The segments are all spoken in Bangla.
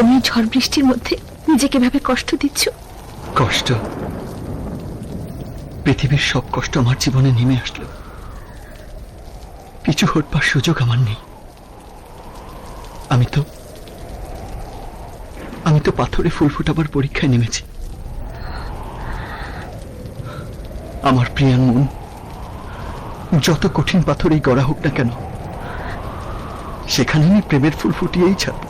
এই ঝড় বৃষ্টির মধ্যে নিজেকে ভাবে কষ্ট দিচ্ছ? কষ্ট? পৃথিবীর সব কষ্ট আমার জীবনে নেমে আসলো। পিছু হটবার সুযোগ আমার নেই। আমি তো আমি তো পাথরে ফুল ফোটাবার পরীক্ষায় নেমেছি। আমার প্রিয়ার মন, যত কঠিন পাথরেই গড়া হোক না কেন সেখানে আমি প্রেমের ফুল ফুটিয়েই ছাড়ব।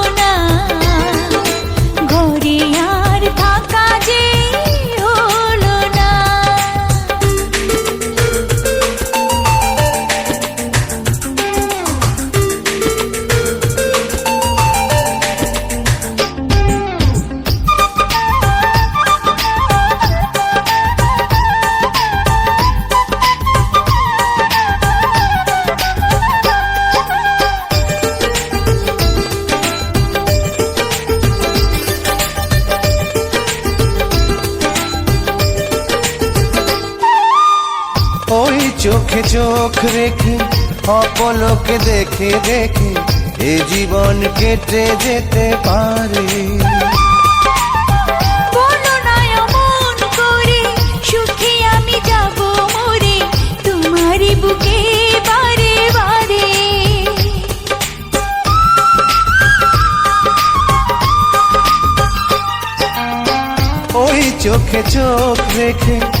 চোখে চোখ রেখে অপলকে দেখে দেখে এ জীবন কেটে যেতে পারে। চোখে চোখ রেখে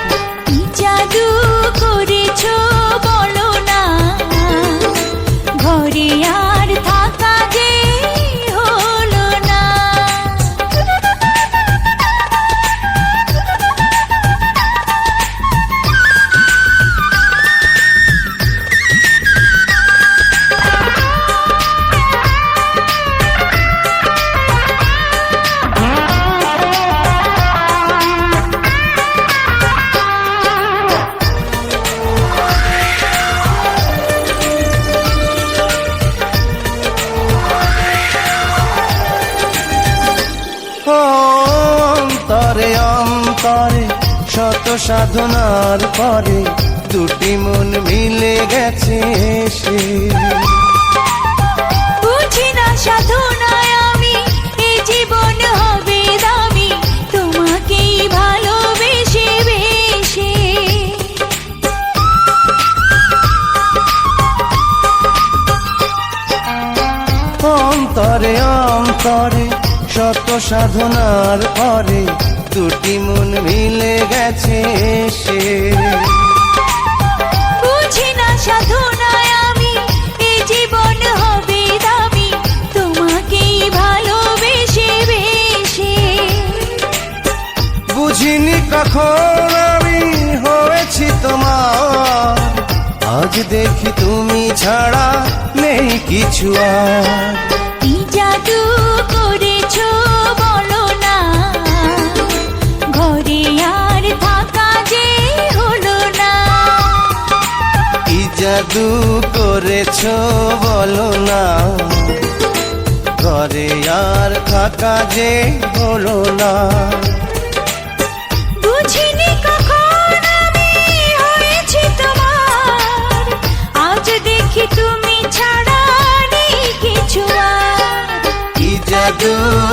কি বলো না? ঘরে আর অন্তরে অন্তরে শত সাধনার পরে দুটি মন মিলে গেছে সে বুঝি না সাধনায় আমি এ জীবন হবে দামি তোমাকেই ভালোবেসে বেশে। অন্তরে অন্তরে শত সাধনার পরে দুটি মন মিলে গেছে সে। বুঝি না সাধনায় আমি এ জীবন হবে দামি তোমাকেই ভালোবেসে বেশে। বুঝিনি কখন আমি হয়েছি তোমার আজ দেখি তুমি ছাড়া নেই কিছু আর। কি জাদু করেছ বলো না। ঘরে আর থাকা যে জাদু করেছ বলো না। ঘরে আর থাকা যে হলো না।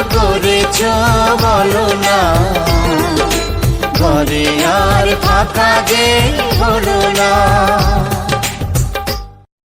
কিছু বলো না। ঘরে আর থাকা যে হলো না।